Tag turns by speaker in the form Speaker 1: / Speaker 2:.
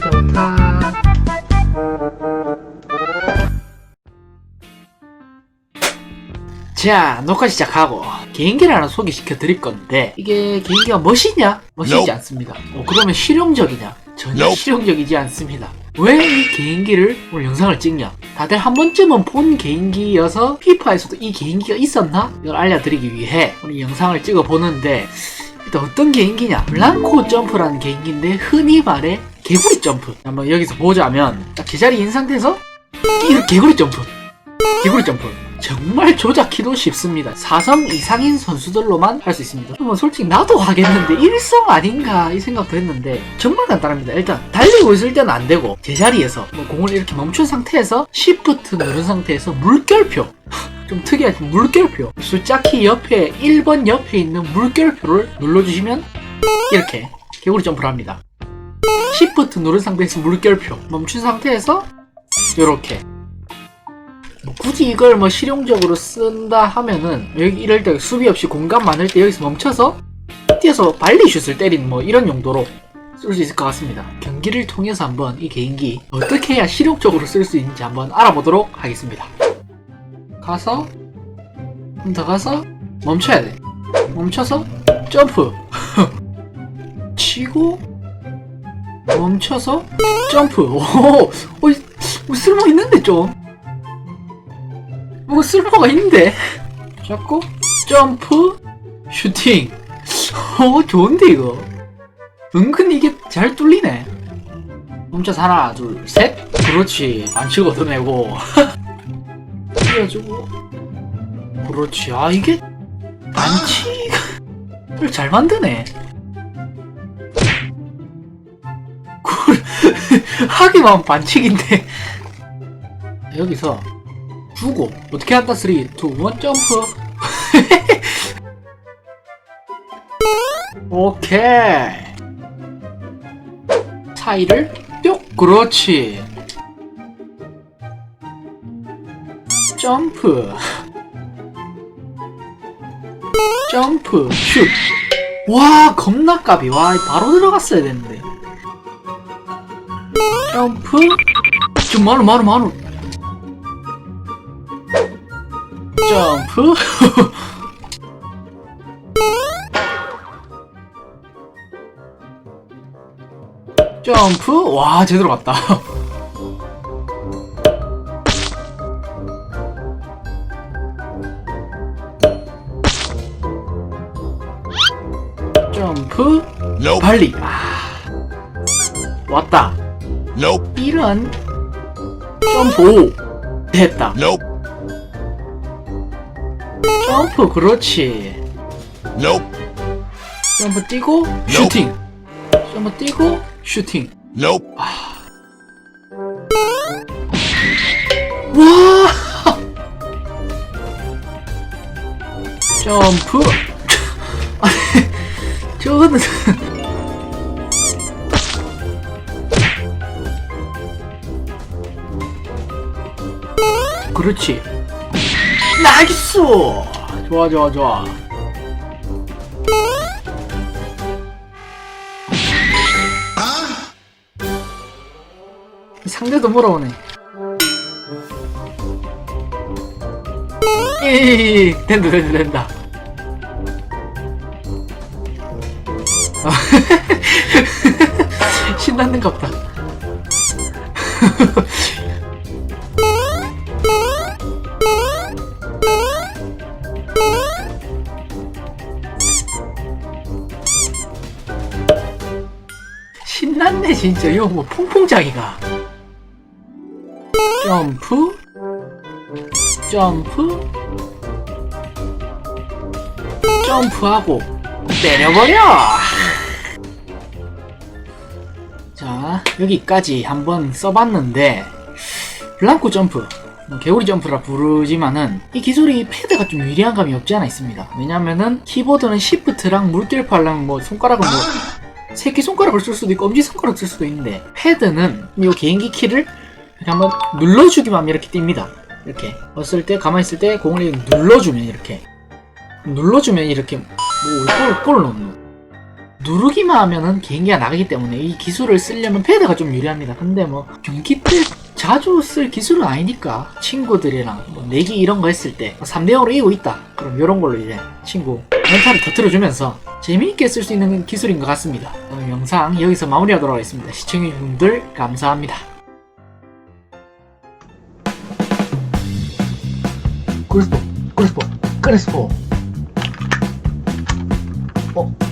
Speaker 1: 좋다. 자, 녹화 시작하고 개인기를 하나 소개시켜 드릴 건데 이게 개인기가 멋이냐? 멋있지. 않습니다. 어, 그러면 실용적이냐? 전혀. 실용적이지 않습니다. 왜 이 개인기를 오늘 영상을 찍냐? 다들 한 번쯤은 본 개인기여서 피파에서도 이 개인기가 있었나? 이걸 알려드리기 위해 오늘 영상을 찍어 보는데 일단 어떤 개인기냐? 블랑코 점프라는 개인기인데 흔히 말해 개구리 점프. 한번 여기서 보자면 딱 제자리 인 상태에서 이렇게 개구리 점프. 개구리 점프. 정말 조작키도 쉽습니다. 4성 이상인 선수들로만 할 수 있습니다. 뭐 솔직히 나도 하겠는데 1성 아닌가 이 생각도 했는데 정말 간단합니다. 일단 달리고 있을 때는 안 되고 제자리에서 뭐 공을 이렇게 멈춘 상태에서 Shift 누른 상태에서 물결표 좀 특이하죠. 물결표 숫자 키 옆에 1번 옆에 있는 물결표를 눌러주시면 이렇게 개구리 점프를 합니다. Shift 누른 상태에서 물결표 멈춘 상태에서 이렇게 뭐 굳이 이걸 뭐 실용적으로 쓴다 하면은 여기 이럴 때 수비 없이 공간 많을 때 여기서 멈춰서 뛰어서 발리슛을 때리는 뭐 이런 용도로 쓸 수 있을 것 같습니다. 경기를 통해서 한번 이 개인기 어떻게 해야 실용적으로 쓸 수 있는지 한번 알아보도록 하겠습니다. 가서 좀 더 가서 멈춰야 돼. 멈춰서 점프 치고 멈춰서 점프. 오, 오, 오 쓸모 있는데 좀. 뭐 쓸모가 있는데. 잡고 점프 슈팅. 어 좋은데 이거. 은근 이게 잘 뚫리네. 멈춰서 하나 둘 셋. 그렇지. 반칙 얻어내고. 뛰어주고. 그렇지. 아 이게 반칙을 잘 만드네 하기만 하면 반칙인데. 여기서 주고. 어떻게 한다 3, 2, 1 점프. 오케이. 사이를 뿅 그렇지. 점프. 점프. 슛와 겁나 까비 와 바로 들어갔어야 되는데 점프 좀 마루 마루 마루 점프 점프 와 제대로 갔다. 점프. 발리. 아. 왔다
Speaker 2: Nope.
Speaker 1: 이런. 점프 오 됐다.
Speaker 2: Nope.
Speaker 1: 점프 그렇지.
Speaker 2: Nope.
Speaker 1: 점프 뛰고 슈팅. 점프 뛰고 슈팅.
Speaker 2: Nope.
Speaker 1: 와! 점프. 아니 저거는 그렇지. 나이스! 좋아 좋아 좋아. 상대도 물어오네. 이 된다 된다 된다. 신났는가 보다 신났네 진짜. 이거 뭐 퐁퐁장이가. 점프. 점프. 점프하고 때려버려! 자 여기까지 한번 써봤는데 블랑코 점프. 뭐 개구리 점프라 부르지만은 이 기술이 패드가 좀 유리한 감이 없지 않아 있습니다. 왜냐면은 키보드는 시프트랑 물결팔랑 뭐 손가락은 뭐 새끼 손가락을 쓸 수도 있고 엄지 손가락 쓸 수도 있는데 패드는 이 개인기 키를 이렇게 한번 눌러주기만 하면 이렇게 뜹니다. 이렇게 왔을 때 가만히 있을 때 공을 이렇게 눌러주면 이렇게 눌러주면 이렇게 뭐 골, 골을 넣는 누르기만 하면은 개인기가 나가기 때문에 이 기술을 쓰려면 패드가 좀 유리합니다. 근데 뭐 경기 때 자주 쓸 기술은 아니니까 친구들이랑 뭐 내기 이런 거 했을 때 3대0으로 이기고 있다. 그럼 이런 걸로 이제 친구 멘탈을 터트려주면서 재미있게 쓸 수 있는 기술인 것 같습니다. 오늘 영상 여기서 마무리하도록 하겠습니다. 시청해주분들 감사합니다. 크리스포, 크리스포, 크리스포. 어,